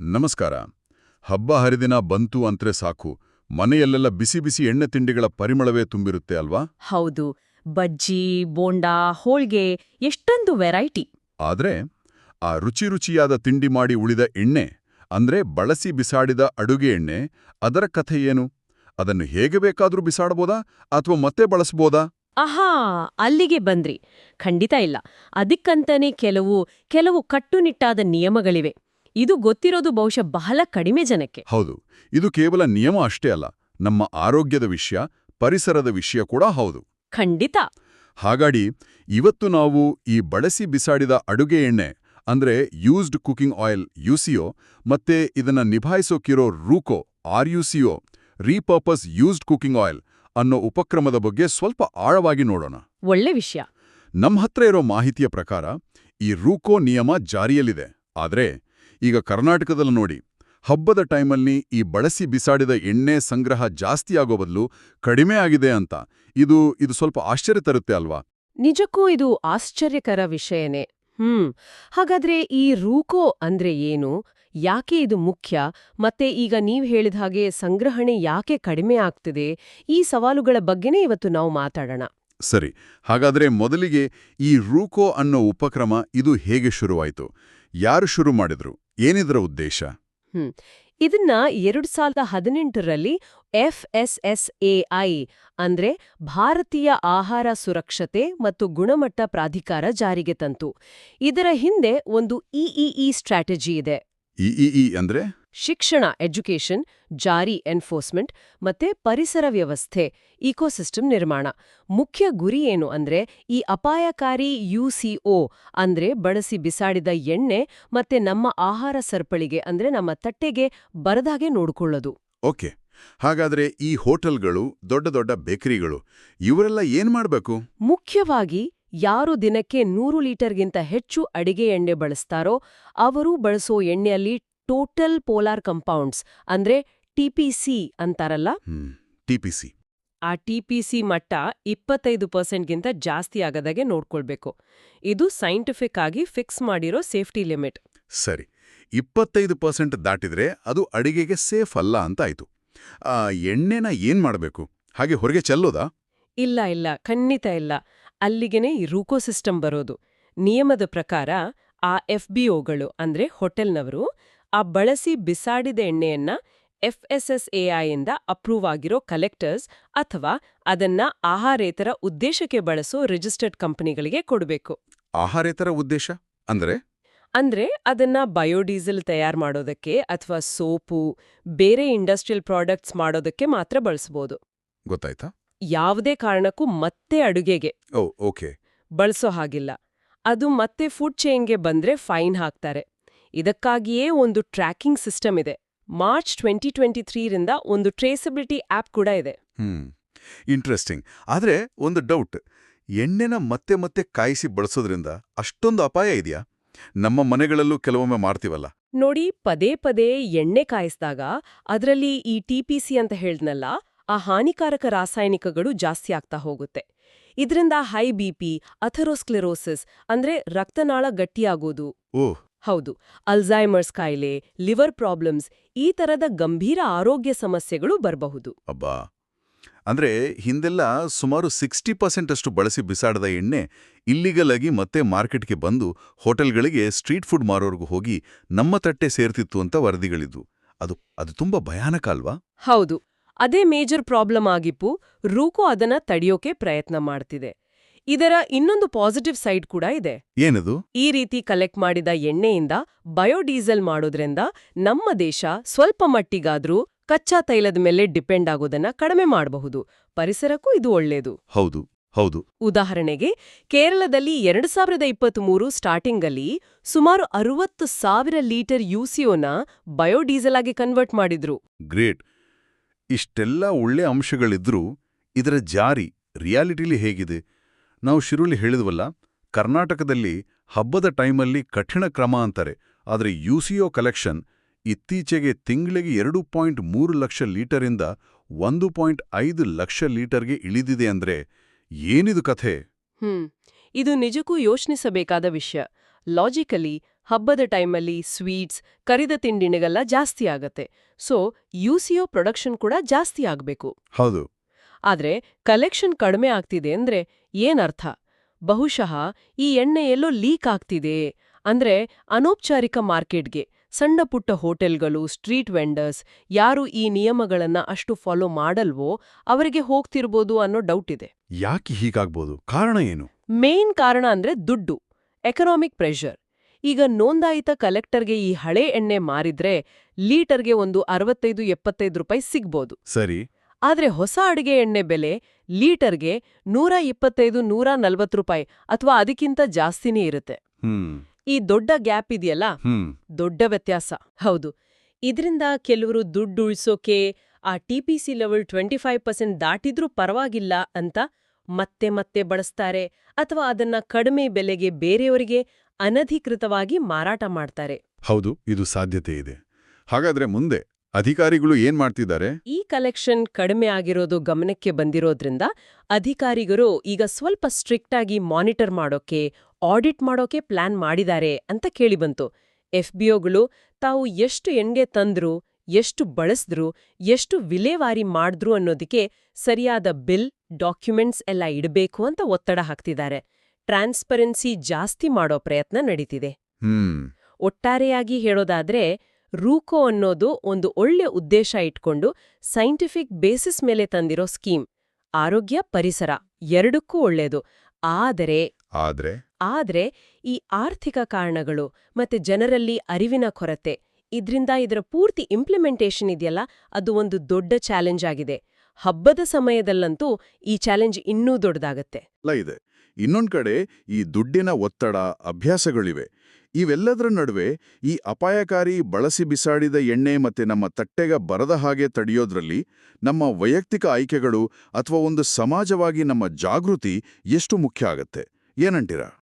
ನಮಸ್ಕಾರ. ಹಬ್ಬ ಹರಿದಿನ ಬಂತು ಅಂತ್ರೆ ಸಾಕು. ಮನೆಯಲ್ಲೆಲ್ಲ ಬಿಸಿ ಬಿಸಿ ಎಣ್ಣೆ ತಿಂಡಿಗಳ ಪರಿಮಳವೇ ತುಂಬಿರುತ್ತೆ ಅಲ್ವಾ? ಹೌದು. ಬಜ್ಜಿ ಬೋಂಡಾ ಹೋಳ್ಗೆ ಎಷ್ಟೊಂದು ವೆರೈಟಿ. ಆದ್ರೆ ಆ ರುಚಿ ರುಚಿಯಾದ ತಿಂಡಿ ಮಾಡಿ ಉಳಿದ ಎಣ್ಣೆ ಅಂದ್ರೆ ಬಳಸಿ ಬಿಸಾಡಿದ ಅಡುಗೆ ಎಣ್ಣೆ ಅದರ ಕಥೆ ಏನು? ಅದನ್ನು ಹೇಗೆ ಬೇಕಾದ್ರೂ ಬಿಸಾಡಬೋದಾ ಅಥವಾ ಮತ್ತೆ ಬಳಸ್ಬೋದಾ? ಆಹಾ ಅಲ್ಲಿಗೆ ಬಂದ್ರಿ. ಖಂಡಿತ ಇಲ್ಲ. ಅದಕ್ಕಂತನೇ ಕೆಲವು ಕೆಲವು ಕಟ್ಟುನಿಟ್ಟಾದ ನಿಯಮಗಳಿವೆ. ಇದು ಗೊತ್ತಿರೋದು ಬಹುಶಃ ಬಹಳ ಕಡಿಮೆ ಜನಕ್ಕೆ. ಹೌದು ಇದು ಕೇವಲ ನಿಯಮ ಅಷ್ಟೇ ಅಲ್ಲ ನಮ್ಮ ಆರೋಗ್ಯದ ವಿಷಯ ಪರಿಸರದ ವಿಷಯ ಕೂಡ ಹೌದು. ಖಂಡಿತ. ಹಾಗಾಗಿ ಇವತ್ತು ನಾವು ಈ ಬಳಸಿ ಬಿಸಾಡಿದ ಅಡುಗೆ ಎಣ್ಣೆ ಅಂದ್ರೆ ಯೂಸ್ಡ್ ಕುಕಿಂಗ್ ಆಯಿಲ್ ಯುಸಿಒ ಮತ್ತೆ ಇದನ್ನ ನಿಭಾಯಿಸೋಕಿರೋ RUCO R UCO repurpose used cooking oil ಅನ್ನೋ ಉಪಕ್ರಮದ ಬಗ್ಗೆ ಸ್ವಲ್ಪ ಆಳವಾಗಿ ನೋಡೋಣ. ಒಳ್ಳೆ ವಿಷಯ. ನಮ್ಮ ಹತ್ರ ಇರೋ ಮಾಹಿತಿಯ ಪ್ರಕಾರ ಈ ರೂಕೋ ನಿಯಮ ಜಾರಿಯಲ್ಲಿದೆ ಆದ್ರೆ ಈಗ ಕರ್ನಾಟಕದಲ್ಲಿ ನೋಡಿ ಹಬ್ಬದ ಟೈಮಲ್ಲಿ ಈ ಬಳಸಿ ಬಿಸಾಡಿದ ಎಣ್ಣೆ ಸಂಗ್ರಹ ಜಾಸ್ತಿ ಆಗೋ ಬದಲು ಕಡಿಮೆ ಆಗಿದೆ ಅಂತ. ಇದು ಇದು ಸ್ವಲ್ಪ ಆಶ್ಚರ್ಯ ತರುತ್ತೆ ಅಲ್ವಾ? ನಿಜಕ್ಕೂ ಇದು ಆಶ್ಚರ್ಯಕರ ವಿಷಯನೇ. ಹ್ಮ್ ಹಾಗಾದ್ರೆ ಈ ರೂಕೋ ಅಂದ್ರೆ ಏನು? ಯಾಕೆ ಇದು ಮುಖ್ಯ? ಮತ್ತೆ ಈಗ ನೀವ್ ಹೇಳಿದ ಹಾಗೆ ಸಂಗ್ರಹಣೆ ಯಾಕೆ ಕಡಿಮೆ ಆಗ್ತಿದೆ? ಈ ಸವಾಲುಗಳ ಬಗ್ಗೆನೇ ಇವತ್ತು ನಾವು ಮಾತಾಡೋಣ. ಸರಿ ಹಾಗಾದ್ರೆ ಮೊದಲಿಗೆ ಈ ರೂಕೋ ಅನ್ನೋ ಉಪಕ್ರಮ ಇದು ಹೇಗೆ ಶುರುವಾಯಿತು? ಯಾರು ಶುರು ಮಾಡಿದ್ರು? ಏನಿದರ ಉದ್ದೇಶ? ಇದನ್ನ ಎರಡು ಸಾವಿರದ ಹದಿನೆಂಟರಲ್ಲಿ ಎಫ್ ಎಸ್ ಎಸ್ ಎಐ ಅಂದ್ರೆ ಭಾರತೀಯ ಆಹಾರ ಸುರಕ್ಷತೆ ಮತ್ತು ಗುಣಮಟ್ಟ ಪ್ರಾಧಿಕಾರ ಜಾರಿಗೆ ತಂತು. ಇದರ ಹಿಂದೆ ಒಂದು ಇಇಇ ಸ್ಟ್ರಾಟಜಿ ಇದೆ. ಇಇಇ ಅಂದ್ರೆ? ಶಿಕ್ಷಣ ಎಜುಕೇಷನ್ ಜಾರಿ ಎನ್ಫೋರ್ಸ್ಮೆಂಟ್ ಮತ್ತೆ ಪರಿಸರ ವ್ಯವಸ್ಥೆ ಇಕೋಸಿಸ್ಟಮ್ ನಿರ್ಮಾಣ. ಮುಖ್ಯ ಗುರಿ ಏನು ಅಂದ್ರೆ ಈ ಅಪಾಯಕಾರಿ ಯುಸಿಒ ಅಂದ್ರೆ ಬಳಸಿ ಬಿಸಾಡಿದ ಎಣ್ಣೆ ಮತ್ತೆ ನಮ್ಮ ಆಹಾರ ಸರಪಳಿಗೆ ಅಂದ್ರೆ ನಮ್ಮ ತಟ್ಟೆಗೆ ಬರದಾಗೆ ನೋಡಿಕೊಳ್ಳೋದು. ಓಕೆ. ಹಾಗಾದ್ರೆ ಈ ಹೋಟೆಲ್ಗಳು ದೊಡ್ಡ ದೊಡ್ಡ ಬೇಕರಿಗಳು ಇವರೆಲ್ಲ ಏನ್ ಮಾಡಬೇಕು? ಮುಖ್ಯವಾಗಿ ಯಾರು ದಿನಕ್ಕೆ ನೂರು ಲೀಟರ್ಗಿಂತ ಹೆಚ್ಚು ಅಡಿಗೆ ಎಣ್ಣೆ ಬಳಸ್ತಾರೋ ಅವರು ಬಳಸೋ ಎಣ್ಣೆಯಲ್ಲಿ ಟೋಟಲ್ ಪೋಲಾರ್ ಕಂಪೌಂಡ್ಸ್ ಅಂದ್ರೆ ಟಿಪಿಸಿ ಅಂತಾರಲ್ಲ? ಟಿಪಿಸಿ ಆ ಟಿಪಿಸಿ ಮಟ್ಟ ಇಪ್ಪತ್ತೈದು ಪರ್ಸೆಂಟ್ಗಿಂತ ಜಾಸ್ತಿ ಆಗದಾಗೆ ನೋಡ್ಕೊಳ್ಬೇಕು. ಇದು ಸೈಂಟಿಫಿಕ್ ಆಗಿ ಫಿಕ್ಸ್ ಮಾಡಿರೋ ಸೇಫ್ಟಿ ಲಿಮಿಟ್. ಸರಿ ಇಪ್ಪತ್ತೈದು ಪರ್ಸೆಂಟ್ ದಾಟಿದ್ರೆ ಅದು ಅಡಿಗೆಗೆ ಸೇಫ್ ಅಲ್ಲ ಅಂತ ಆಯ್ತು. ಆ ಎಣ್ಣೆನ ಏನ್ ಮಾಡಬೇಕು? ಹಾಗೆ ಹೊರಗೆ ಚೆಲ್ಲೋದಾ? ಇಲ್ಲ ಇಲ್ಲ ಖಂಡಿತ ಇಲ್ಲ. ಅಲ್ಲಿಗೆನೆ ಈ ರೂಕೋ ಸಿಸ್ಟಮ್ ಬರೋದು. ನಿಯಮದ ಪ್ರಕಾರ ಆ ಎಫ್ ಬಿ ಒಗಳು ಅಂದ್ರೆ ಹೋಟೆಲ್ನವರು ಆ ಬಳಸಿ ಬಿಸಾಡಿದ ಎಣ್ಣೆಯನ್ನ ಐಯಿಂದ ಅಪ್ರೂವ್ ಆಗಿರೋ ಕಲೆಕ್ಟರ್ಸ್ ಅಥವಾ ಅದನ್ನ ಆಹಾರೇತರ ಉದ್ದೇಶಕ್ಕೆ ಬಳಸೋ ರಿಜಿಸ್ಟರ್ಡ್ ಕಂಪನಿಗಳಿಗೆ ಕೊಡಬೇಕು. ಆಹಾರೇತರ ಉದ್ದೇಶ? ಅಂದ್ರೆ? ಅಂದ್ರೆ ಅದನ್ನ ಬಯೋಡೀಸೆಲ್ ತಯಾರು ಮಾಡೋದಕ್ಕೆ ಅಥವಾ ಸೋಪು ಬೇರೆ ಇಂಡಸ್ಟ್ರಿಯಲ್ ಪ್ರಾಡಕ್ಟ್ಸ್ ಮಾಡೋದಕ್ಕೆ ಮಾತ್ರ ಬಳಸ್ಬೋದು. ಗೊತ್ತಾಯ್ತಾ? ಯಾವುದೇ ಕಾರಣಕ್ಕೂ ಮತ್ತೆ ಅಡುಗೆಗೆ ಓಕೆ. ಬಳಸೋ ಹಾಗಿಲ್ಲ. ಅದು ಮತ್ತೆ ಫುಡ್ ಚೈನ್ಗೆ ಬಂದ್ರೆ ಫೈನ್ ಹಾಕ್ತಾರೆ. ಇದಕ್ಕಾಗಿಯೇ ಒಂದು ಟ್ರ್ಯಾಕಿಂಗ್ ಸಿಸ್ಟಮ್ ಇದೆ. ಮಾರ್ಚ್ ಟ್ವೆಂಟಿ ಟ್ವೆಂಟಿ ತ್ರೀರಿಂದ ಒಂದು ಟ್ರೇಸಬಿಲಿಟಿ ಆಪ್ ಕೂಡ ಇದೆ. ಇಂಟ್ರೆಸ್ಟಿಂಗ್ ಆದ್ರೆ ಒಂದು ಡೌಟ್ ಎಣ್ಣೆನ ಮತ್ತೆ ಮತ್ತೆ ಕಾಯಿಸಿ ಬಳಸೋದ್ರಿಂದ ಅಷ್ಟೊಂದು ಅಪಾಯ ಇದೆಯಾ? ನಮ್ಮ ಮನೆಗಳಲ್ಲೂ ಕೆಲವೊಮ್ಮೆ ಮಾಡ್ತೀವಲ್ಲ. ನೋಡಿ ಪದೇ ಪದೇ ಎಣ್ಣೆ ಕಾಯಿಸಿದಾಗ ಅದರಲ್ಲಿ ಈ ಟಿಪಿಸಿ ಅಂತ ಹೇಳ್ದ್ನಲ್ಲ ಆ ಹಾನಿಕಾರಕ ರಾಸಾಯನಿಕಗಳು ಜಾಸ್ತಿ ಆಗ್ತಾ ಹೋಗುತ್ತೆ. ಇದರಿಂದ ಹೈ ಬಿ ಪಿ ಅಥರೋಸ್ಕ್ಲೆರೋಸಿಸ್ ಅಂದ್ರೆ ರಕ್ತನಾಳ ಗಟ್ಟಿಯಾಗೋದು. ಹೌದು. ಅಲ್ಝೈಮರ್ಸ್ ಕಾಯಿಲೆ ಲಿವರ್ ಪ್ರಾಬ್ಲಮ್ಸ್ ಈ ತರದ ಗಂಭೀರ ಆರೋಗ್ಯ ಸಮಸ್ಯೆಗಳು ಬರಬಹುದು. ಅಬ್ಬಾ. ಅಂದ್ರೆ ಹಿಂದೆಲ್ಲ ಸುಮಾರು ಸಿಕ್ಸ್ಟಿ ಪರ್ಸೆಂಟ್ ಅಷ್ಟು ಬಳಸಿ ಬಿಸಾಡದ ಎಣ್ಣೆ ಇಲ್ಲಿಗಲ್ ಆಗಿ ಮತ್ತೆ ಮಾರ್ಕೆಟ್ಗೆ ಬಂದು ಹೋಟೆಲ್ಗಳಿಗೆ ಸ್ಟ್ರೀಟ್ ಫುಡ್ ಮಾರೋರ್ಗೂ ಹೋಗಿ ನಮ್ಮ ತಟ್ಟೆ ಸೇರ್ತಿತ್ತು ಅಂತ ವರದಿಗಳಿದ್ವು. ಅದು ಅದು ತುಂಬಾ ಭಯಾನಕ ಅಲ್ವಾ? ಹೌದು. ಅದೇ ಮೇಜರ್ ಪ್ರಾಬ್ಲಮ್ ಆಗಿಪ್ಪು ರೂಕು ಅದನ್ನ ತಡೆಯೋಕೆ ಪ್ರಯತ್ನ ಮಾಡ್ತಿದೆ. ಇದರ ಇನ್ನೊಂದು ಪಾಸಿಟಿವ್ ಸೈಡ್ ಕೂಡ ಇದೆ. ಏನದು? ಈ ರೀತಿ ಕಲೆಕ್ಟ್ ಮಾಡಿದ ಎಣ್ಣೆಯಿಂದ ಬಯೋಡೀಸೆಲ್ ಮಾಡೋದ್ರಿಂದ ನಮ್ಮ ದೇಶ ಸ್ವಲ್ಪ ಮಟ್ಟಿಗಾದ್ರೂ ಕಚ್ಚಾ ತೈಲದ ಮೇಲೆ ಡಿಪೆಂಡ್ ಆಗೋದನ್ನ ಕಡಿಮೆ ಮಾಡಬಹುದು. ಪರಿಸರಕ್ಕೂ ಇದು ಒಳ್ಳೆಯದು ಹೌದು ಹೌದು. ಉದಾಹರಣೆಗೆ ಕೇರಳದಲ್ಲಿ ಎರಡು ಸಾವಿರದ ಇಪ್ಪತ್ತ್ಮೂರು ಸ್ಟಾರ್ಟಿಂಗಲ್ಲಿ ಸುಮಾರು ಅರುವತ್ತು ಸಾವಿರ ಲೀಟರ್ ಯುಸಿಒನ ಬಯೋಡೀಸೆಲ್ ಆಗಿ ಕನ್ವರ್ಟ್ ಮಾಡಿದ್ರು. ಗ್ರೇಟ್. ಇಷ್ಟೆಲ್ಲ ಒಳ್ಳೆ ಅಂಶಗಳಿದ್ರೂ ಇದರ ಜಾರಿ ರಿಯಾಲಿಟಿಲಿ ಹೇಗಿದೆ? ನಾವು ಶಿರುಳಿ ಹೇಳಿದ್ವಲ್ಲ, ಕರ್ನಾಟಕದಲ್ಲಿ ಹಬ್ಬದ ಟೈಮಲ್ಲಿ ಕಠಿಣ ಕ್ರಮ ಅಂತಾರೆ, ಆದರೆ ಯುಸಿಒ ಕಲೆಕ್ಷನ್ ಇತ್ತೀಚೆಗೆ ತಿಂಗಳಿಗೆ ಎರಡು ಪಾಯಿಂಟ್ ಮೂರು ಲಕ್ಷ ಲೀಟರಿಂದ ಒಂದು ಪಾಯಿಂಟ್ ಐದು ಲಕ್ಷ ಲೀಟರ್ಗೆ ಇಳಿದಿದೆ ಅಂದ್ರೆ ಏನಿದು ಕಥೆ? ಹ್ಮ್, ಇದು ನಿಜಕ್ಕೂ ಯೋಚಿಸಬೇಕಾದ ವಿಷಯ. ಲಾಜಿಕಲಿ ಹಬ್ಬದ ಟೈಮಲ್ಲಿ ಸ್ವೀಟ್ಸ್ ಕರಿದ ತಿಂಡಿನಿಗೆಲ್ಲ ಜಾಸ್ತಿ ಆಗತ್ತೆ. ಸೊ ಯುಸಿಒ ಪ್ರೊಡಕ್ಷನ್ ಕೂಡ ಜಾಸ್ತಿ ಆಗಬೇಕು. ಹೌದು. ಆದ್ರೆ ಕಲೆಕ್ಷನ್ ಕಡಿಮೆ ಆಗ್ತಿದೆ ಅಂದ್ರೆ ಏನರ್ಥ? ಬಹುಶಃ ಈ ಎಣ್ಣೆ ಎಲ್ಲೋ ಲೀಕ್ ಆಗ್ತಿದೆ ಅಂದ್ರೆ ಅನೌಪಚಾರಿಕ ಮಾರ್ಕೆಟ್ಗೆ ಸಣ್ಣ ಪುಟ್ಟ ಹೋಟೆಲ್ಗಳು ಸ್ಟ್ರೀಟ್ ವೆಂಡರ್ಸ್ ಯಾರು ಈ ನಿಯಮಗಳನ್ನ ಅಷ್ಟು ಫಾಲೋ ಮಾಡಲ್ವೋ ಅವರಿಗೆ ಹೋಗ್ತಿರ್ಬೋದು ಅನ್ನೋ ಡೌಟ್ ಇದೆ. ಯಾಕೆ ಹೀಗಾಗ್ಬೋದು? ಕಾರಣ ಏನು? ಮೇನ್ ಕಾರಣ ಅಂದ್ರೆ ದುಡ್ಡು ಎಕನಾಮಿಕ್ ಪ್ರೆಷರ್. ಈಗ ನೋಂದಾಯಿತ ಕಲೆಕ್ಟರ್ಗೆ ಈ ಹಳೆ ಎಣ್ಣೆ ಮಾರಿದ್ರೆ ಲೀಟರ್ಗೆ ಒಂದು ಅರವತ್ತೈದು ಎಪ್ಪತ್ತೈದು ರೂಪಾಯಿ ಸಿಗ್ಬೋದು. ಸರಿ. ಆದ್ರೆ ಹೊಸ ಅಡುಗೆ ಎಣ್ಣೆ ಬೆಲೆ ಲೀಟರ್ಗೆ ನೂರ ಇಪ್ಪತ್ತೈದು ನೂರ ನಲ್ವತ್ತು ರೂಪಾಯಿ ಅಥವಾ ಅದಕ್ಕಿಂತ ಜಾಸ್ತಿನೇ ಇರುತ್ತೆ. ಈ ದೊಡ್ಡ ಗ್ಯಾಪ್ ಇದೆಯಲ್ಲ? ದೊಡ್ಡ ವ್ಯತ್ಯಾಸ. ಹೌದು. ಇದರಿಂದ ಕೆಲವರು ದುಡ್ಡು ಉಳಿಸೋಕೆ ಆ TPC level twenty five percent ದಾಟಿದ್ರೂ ಪರವಾಗಿಲ್ಲ ಅಂತ ಮತ್ತೆ ಮತ್ತೆ ಬಳಸ್ತಾರೆ ಅಥವಾ ಅದನ್ನ ಕಡಿಮೆ ಬೆಲೆಗೆ ಬೇರೆಯವರಿಗೆ ಅನಧಿಕೃತವಾಗಿ ಮಾರಾಟ ಮಾಡ್ತಾರೆ. ಹೌದು ಇದು ಸಾಧ್ಯತೆ ಇದೆ. ಹಾಗಾದ್ರೆ ಮುಂದೆ ಅಧಿಕಾರಿಗಳು ಏನ್ ಮಾಡ್ತಿದ್ದಾರೆ? ಈ ಕಲೆಕ್ಷನ್ ಕಡಿಮೆ ಆಗಿರೋದು ಗಮನಕ್ಕೆ ಬಂದಿರೋದ್ರಿಂದ ಅಧಿಕಾರಿಗಳು ಈಗ ಸ್ವಲ್ಪ ಸ್ಟ್ರಿಕ್ಟ್ ಆಗಿ ಮಾನಿಟರ್ ಮಾಡೋಕೆ ಆಡಿಟ್ ಮಾಡೋಕೆ ಪ್ಲಾನ್ ಮಾಡಿದ್ದಾರೆ ಅಂತ ಕೇಳಿಬಂತು. ಎಫ್ಬಿಒಗಳು ತಾವು ಎಷ್ಟು ಎಣ್ಣೆ ತಂದ್ರು ಎಷ್ಟು ಬಳಸಿದ್ರು ಎಷ್ಟು ವಿಲೇವಾರಿ ಮಾಡಿದ್ರು ಅನ್ನೋದಕ್ಕೆ ಸರಿಯಾದ ಬಿಲ್ ಡಾಕ್ಯುಮೆಂಟ್ಸ್ ಎಲ್ಲ ಇಡಬೇಕು ಅಂತ ಒತ್ತಡ ಹಾಕ್ತಿದ್ದಾರೆ. ಟ್ರಾನ್ಸ್ಪರೆನ್ಸಿ ಜಾಸ್ತಿ ಮಾಡೋ ಪ್ರಯತ್ನ ನಡೀತಿದೆ. ಒಟ್ಟಾರೆಯಾಗಿ ಹೇಳೋದಾದ್ರೆ ರೂಕೋ ಅನ್ನೋದು ಒಂದು ಒಳ್ಳೆ ಉದ್ದೇಶ ಇಟ್ಕೊಂಡು ಸೈಂಟಿಫಿಕ್ ಬೇಸಿಸ್ ಮೇಲೆ ತಂದಿರೋ ಸ್ಕೀಮ್. ಆರೋಗ್ಯ ಪರಿಸರ ಎರಡಕ್ಕೂ ಒಳ್ಳೆಯದು ಆದರೆ ಆದ್ರೆ? ಆದ್ರೆ ಈ ಆರ್ಥಿಕ ಕಾರಣಗಳು ಮತ್ತೆ ಜನರಲ್ಲಿ ಅರಿವಿನ ಕೊರತೆ ಇದ್ರಿಂದ ಇದರ ಪೂರ್ತಿ ಇಂಪ್ಲಿಮೆಂಟೇಷನ್ ಇದೆಯಲ್ಲ ಅದು ಒಂದು ದೊಡ್ಡ ಚಾಲೆಂಜ್ ಆಗಿದೆ. ಹಬ್ಬದ ಸಮಯದಲ್ಲಂತೂ ಈ ಚಾಲೆಂಜ್ ಇನ್ನೂ ದೊಡ್ಡದಾಗತ್ತೆ. ಇನ್ನೊಂದ್ ಕಡೆ ಈ ದುಡ್ಡಿನ ಒತ್ತಡ, ಅಭ್ಯಾಸಗಳಿವೆ. ಇವೆಲ್ಲದರ ನಡುವೆ ಈ ಅಪಾಯಕಾರಿ ಬಳಸಿ ಬಿಸಾಡಿದ ಎಣ್ಣೆ ಮತ್ತೆ ನಮ್ಮ ತಟ್ಟೆಗ ಬರದ ಹಾಗೆ ತಡೆಯೋದ್ರಲ್ಲಿ ನಮ್ಮ ವೈಯಕ್ತಿಕ ಆಯ್ಕೆಗಳು ಅಥವಾ ಒಂದು ಸಮಾಜವಾಗಿ ನಮ್ಮ ಜಾಗೃತಿ ಎಷ್ಟು ಮುಖ್ಯ ಆಗತ್ತೆ? ಏನಂತೀರಾ?